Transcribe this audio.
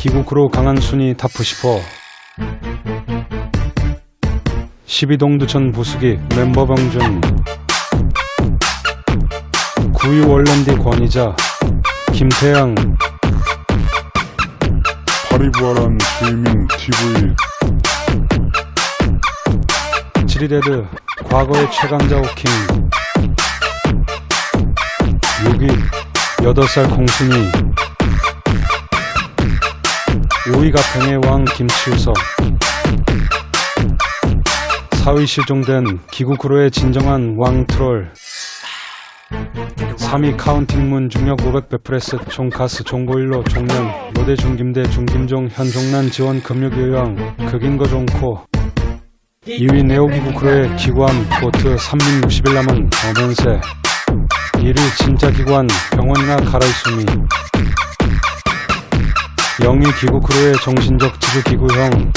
기국으로 강한 순위 타프10호 12동 두천 부수기 멤버 병준. 9위 월랜디 권희자 김태양. 파리 부활한 스위밍 TV 7위레드 과거의 최강자 호킹. 6위 8살 공순이 5위 가평의 왕 김치우석. 4위 실종된 기국으로의 진정한 왕 트롤. 3위 카운팅문 중력 500 베프레스 총카스 종고일로 종년 로대 중김대 중김종 현종난 지원 금육요양 극인거 종코. 2위 네오기구크로의 기관 보트 3민 60일 남은 어면세 1위 진짜 기관 병원이나 가라이수미 0위 기구크로의 정신적 지주 기구형